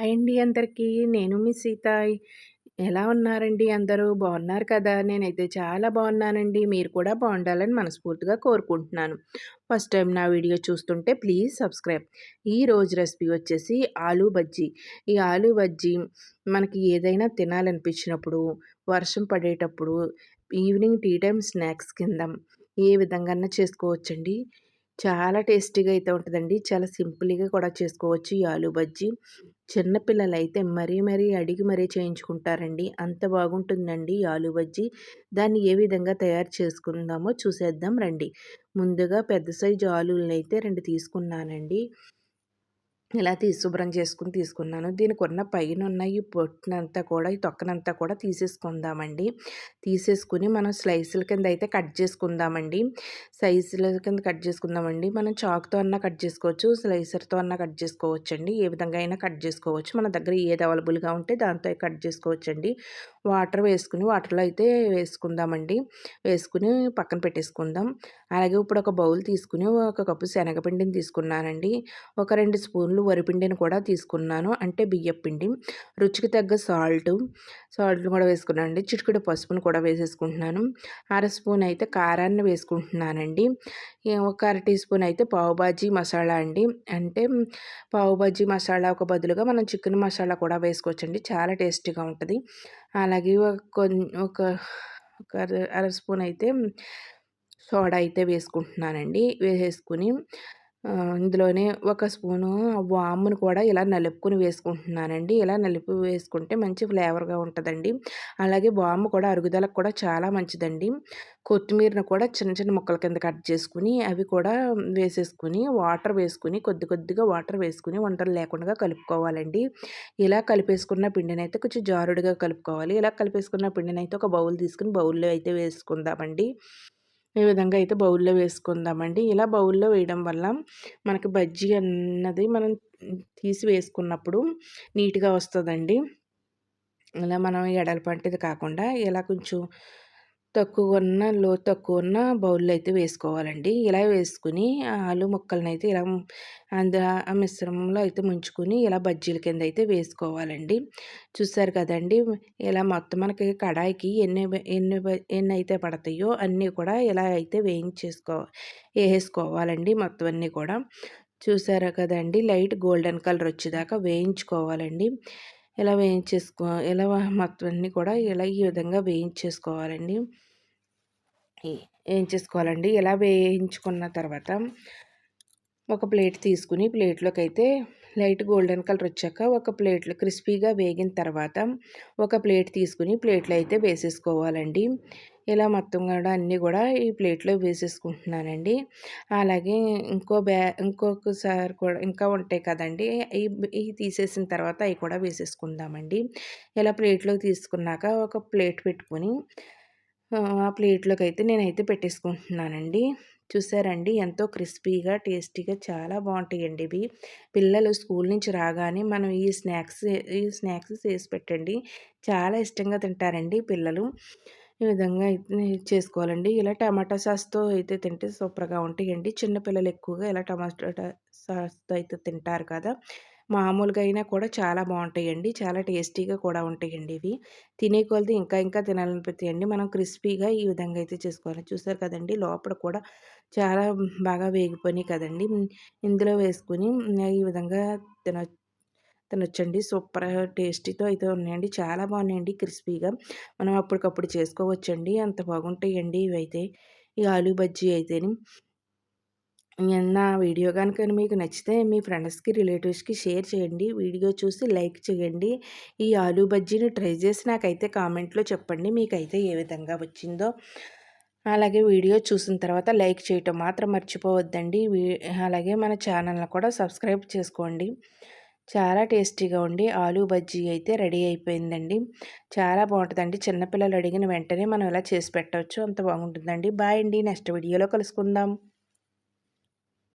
Hi అండి అందరికీ. నేను మీ సీతాయ్ ఎలా ఉన్నారండి అందరూ? బాగున్నారు కదా! నేనైతే చాలా బాగున్నానండి. మీరు కూడా బాగుండాలని మనస్ఫూర్తిగా కోరుకుంటున్నాను. ఫస్ట్ టైం నా వీడియో చూస్తుంటే ప్లీజ్ సబ్స్క్రైబ్. ఈ రోజు రెసిపీ వచ్చేసి ఆలూ బజ్జీ. ఈ ఆలూ బజ్జీ మనకి ఏదైనా తినాలనిపించినప్పుడు, వర్షం పడేటప్పుడు, ఈవినింగ్ టీ టైం స్నాక్స్ కింద ఏ విధంగా చేసుకోవచ్చండి. చాలా టేస్టీగా అయితే ఉంటుందండి. చాలా సింపుల్‌గా కూడా చేసుకోవచ్చు ఈ ఆలూ బజ్జీ. చిన్నపిల్లలు అయితే మరీ మరీ అడిగి మరీ చేయించుకుంటారండి. అంత బాగుంటుందండి ఈ ఆలూ బజ్జీ. దాన్ని ఏ విధంగా తయారు చేసుకుందామో చూసేద్దాం రండి. ముందుగా పెద్ద సైజు ఆలూలనైతే 2 తీసుకున్నానండి. ఇలా తీసి శుభ్రం చేసుకుని తీసుకున్నాను. దీనికి ఉన్న పైన ఉన్న ఈ పొట్టునంతా కూడా ఈ తొక్కనంతా కూడా తీసేసుకుందామండి. తీసేసుకుని మనం స్లైసుల కింద అయితే కట్ చేసుకుందామండి. సైజుల కింద కట్ చేసుకుందామండి. మనం చాక్తో అన్నా కట్ చేసుకోవచ్చు స్లైసర్తో అన్నా కట్ చేసుకోవచ్చు అండి ఏ విధంగా అయినా కట్ చేసుకోవచ్చు. మన దగ్గర ఏది అవైలబుల్గా ఉంటే దాంతో కట్ చేసుకోవచ్చండి. వాటర్ వేసుకుని వాటర్లో అయితే వేసుకుందామండి. వేసుకుని పక్కన పెట్టేసుకుందాం. అలాగే ఇప్పుడు ఒక బౌల్ తీసుకుని ఒక కప్పు శనగపిండిని తీసుకున్నానండి. ఒక రెండు స్పూన్లు వరిపిండిని కూడా తీసుకున్నాను. అంటే బియ్యపిండి రుచికి తగ్గ సాల్ట్ సాల్ట్ కూడా వేసుకున్నానండి. చిటికెడు పసుపును కూడా వేసేసుకుంటున్నాను. అర స్పూన్ అయితే కారాన్ని వేసుకుంటున్నానండి. ఒక అర టీ స్పూన్ అయితే పావుబాజీ మసాలా అండి. అంటే పావుబాజీ మసాలా ఒక బదులుగా మనం చికెన్ మసాలా కూడా వేసుకోవచ్చండి. చాలా టేస్టీగా ఉంటుంది. అలాగే ఒక ఒక అర స్పూన్ అయితే సోడా అయితే వేసుకుంటున్నానండి. వేసేసుకుని ఇందులోనే ఒక స్పూను వామును కూడా ఇలా నలుపుకొని వేసుకుంటున్నానండి. ఇలా నలుపు వేసుకుంటే మంచి ఫ్లేవర్గా ఉంటుందండి. అలాగే వాము కూడా అరుగుదలకు కూడా చాలా మంచిదండి. కొత్తిమీరను కూడా చిన్న చిన్న ముక్కల కింద కట్ చేసుకుని అవి కూడా వేసేసుకుని వాటర్ వేసుకుని కొద్ది కొద్దిగా వాటర్ వేసుకుని వంటలు లేకుండా కలుపుకోవాలండి. ఇలా కలిపేసుకున్న పిండిని అయితే కొంచెం జారుడుగా కలుపుకోవాలి. ఇలా కలిపేసుకున్న పిండిని అయితే ఒక బౌల్ తీసుకుని బౌల్లో అయితే వేసుకుందామండి. ఈ విధంగా అయితే బౌల్లో వేసుకుందామండి. ఇలా బౌల్లో వేయడం వల్ల మనకి బజ్జీ అన్నది మనం తీసి వేసుకున్నప్పుడు నీట్గా వస్తుందండి. ఇలా మనం ఎడలపంటిది కాకుండా ఇలా కొంచెం తక్కువ ఉన్న లో తక్కువ ఉన్న బౌల్లో అయితే వేసుకోవాలండి. ఇలా వేసుకుని ఆలు ముక్కలను అయితే ఇలా అంద ఆ మిశ్రమంలో అయితే ముంచుకొని ఇలా బజ్జీల కింద అయితే వేసుకోవాలండి. చూసారు కదండి ఇలా మొత్తం మనకి కడాయికి ఎన్ని ఎన్ని ఎన్ని అయితే పడతాయో అన్నీ కూడా ఇలా అయితే వేయించేసుకో వేసుకోవాలండి మొత్తం అన్నీ కూడా. చూసారా కదండి లైట్ గోల్డెన్ కలర్ వచ్చేదాకా వేయించుకోవాలండి. ఇలా వేయించేసుకో ఇలా మొత్తం అన్నీ కూడా ఇలా ఈ విధంగా వేయించేసుకోవాలండి. వేయించేసుకోవాలండి. ఇలా వేయించుకున్న తర్వాత ఒక ప్లేట్ తీసుకుని ప్లేట్లోకి అయితే లైట్ గోల్డెన్ కలర్ వచ్చాక ఒక ప్లేట్లో క్రిస్పీగా వేగిన తర్వాత ఒక ప్లేట్ తీసుకుని ప్లేట్లో అయితే వేసేసుకోవాలండి. ఇలా మొత్తం కూడా అన్నీ కూడా ఈ ప్లేట్లో వేసేసుకుంటున్నానండి. అలాగే ఇంకో బ్యా ఇంకొకసారి కూడా ఇంకా ఉంటాయి కదండి. ఇవి తీసేసిన తర్వాత అవి కూడా వేసేసుకుందామండి. ఇలా ప్లేట్లో తీసుకున్నాక ఒక ప్లేట్ పెట్టుకొని ఆ ప్లేట్లోకి అయితే నేనైతే పెట్టేసుకుంటున్నానండి. చూసారండి. ఎంతో క్రిస్పీగా టేస్టీగా చాలా బాగుంటాయండి ఇవి. పిల్లలు స్కూల్ నుంచి రాగానే మనం ఈ స్నాక్స్ ఈ స్నాక్స్ చేసి పెట్టండి. చాలా ఇష్టంగా తింటారండి పిల్లలు. ఈ విధంగా చేసుకోవాలండి. ఇలా టమాటా సాస్తో అయితే తింటే సూపర్గా ఉంటాయండి. చిన్నపిల్లలు ఎక్కువగా ఇలా టమాటా సాస్తో అయితే తింటారు కదా. మామూలుగా అయినా కూడా చాలా బాగుంటాయండి చాలా టేస్టీగా కూడా ఉంటాయండి ఇవి. తినే కొలది ఇంకా ఇంకా తినాలనిపిస్తాయండి మనం క్రిస్పీగా ఈ విధంగా అయితే చేసుకోవాలి. చూసారు కదండి లోపల కూడా చాలా బాగా వేగిపోయినాయి కదండి. ఇందులో వేసుకుని ఈ విధంగా తిన తినొచ్చండి. సూపర్ టేస్టీతో అయితే ఉన్నాయండి. చాలా బాగున్నాయండి క్రిస్పీగా. మనం అప్పటికప్పుడు చేసుకోవచ్చండి. అంత బాగుంటాయండి ఇవైతే. ఈ ఆలూ బజ్జీ అయితేని. నా వీడియో కనుక మీకు నచ్చితే మీ ఫ్రెండ్స్కి రిలేటివ్స్కి షేర్ చేయండి. వీడియో చూసి లైక్ చేయండి. ఈ ఆలూ బజ్జీని ట్రై చేసి నాకైతే కామెంట్లో చెప్పండి మీకైతే ఏ విధంగా వచ్చిందో. అలాగే వీడియో చూసిన తర్వాత లైక్ చేయటం మాత్రం మర్చిపోవద్దండి. అలాగే మన ఛానల్ని కూడా సబ్స్క్రైబ్ చేసుకోండి. చాలా టేస్టీగా ఉండి ఆలూ బజ్జీ అయితే రెడీ అయిపోయిందండి. చాలా బాగుంటుందండి. చిన్నపిల్లలు అడిగిన వెంటనే మనం ఇలా చేసి పెట్టవచ్చు. అంత బాగుంటుందండి. బాయ్ అండి. నెక్స్ట్ వీడియోలో కలుసుకుందాం.